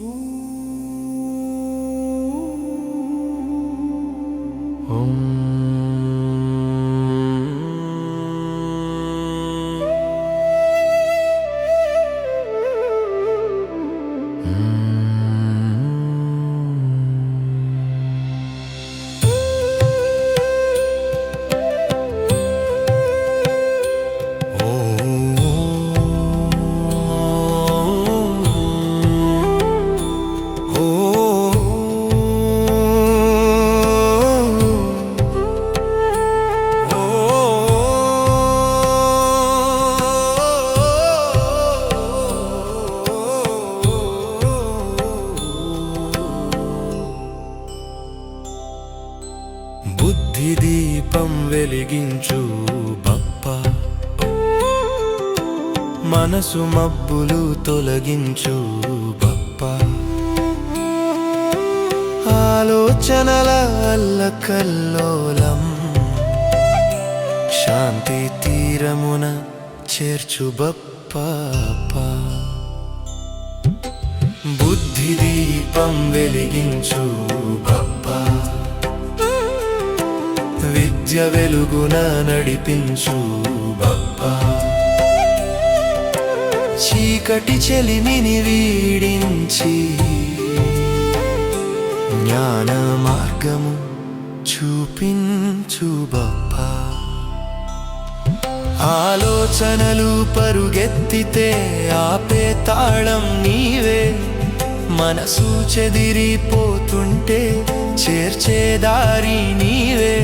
బుద్ధి వెలిగించు బప్ప. మనసు మబ్బులు తొలగించు బప్ప. ఆలోచనల అల్లకల్లోలం. శాంతి తీరమున చేర్చు బప్ప. బుద్ధి దీపం వెలిగించు బప్ప. విద్య వెలుగున నడిపించు బప్పా. చీకటి చెలిమిని వీడించి జ్ఞాన మార్గము చూపించు బప్పా. ఆలోచనలు పరుగెత్తితే ఆపే తాళం నీవే. మనసు చెదిరిపోతుంటే చేర్చే దారి నీవే.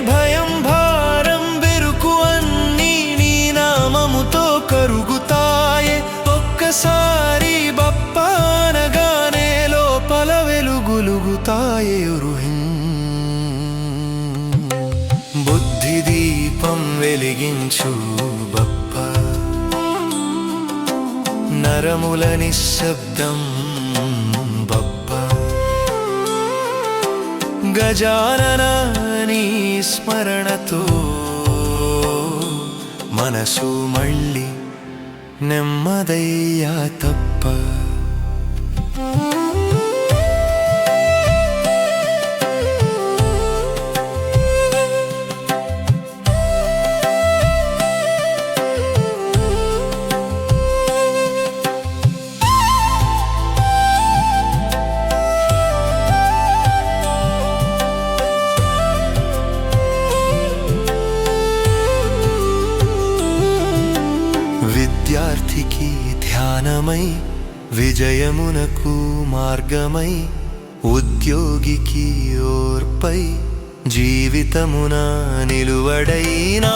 భయం భారం బెరుకు అన్నీ నీ నామముతో కరుగుతాయే. ఒక్కసారి బప్పానగానే లోపల వెలుగులుగుతాయే రుహిం బుద్ధి దీపం వెలిగించు. నరముల నిశ్శబ్దం బప్ప గజానన నీ స్మరణతో మనసు మళ్ళీ నెమ్మదయ్యా తప్ప. ధ్యానమై విజయమునకు మార్గమై ఉద్యోగికి ఓర్పై జీవితమున నిలువడైనాడులలో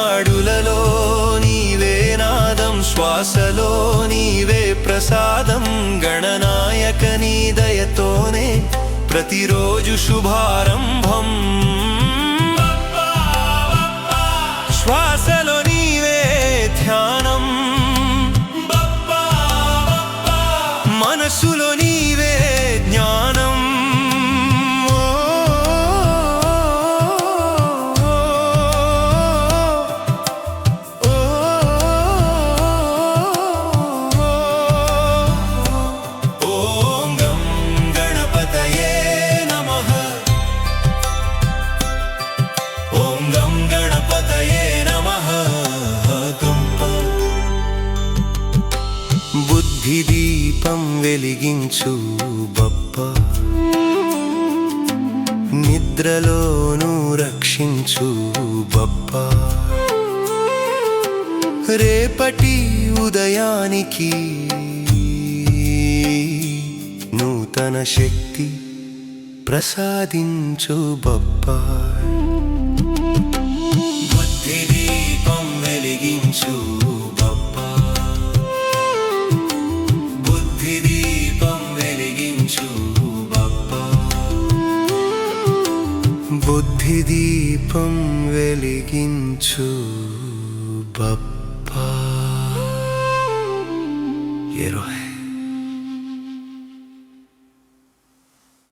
నీవే నాదం శ్వాసలో నీవే ప్రసాదం గణనాయక నీ దయతోనే ప్రతిరోజు శుభారంభం. దీపం వెలిగించు బప్ప. నిద్రలోను రక్షించు బప్ప. రేపటి ఉదయానికి నూతన శక్తి ప్రసాదించు బప్పా. బుద్ధి దీపం వెలిగించు బప్పా. ఎరోహే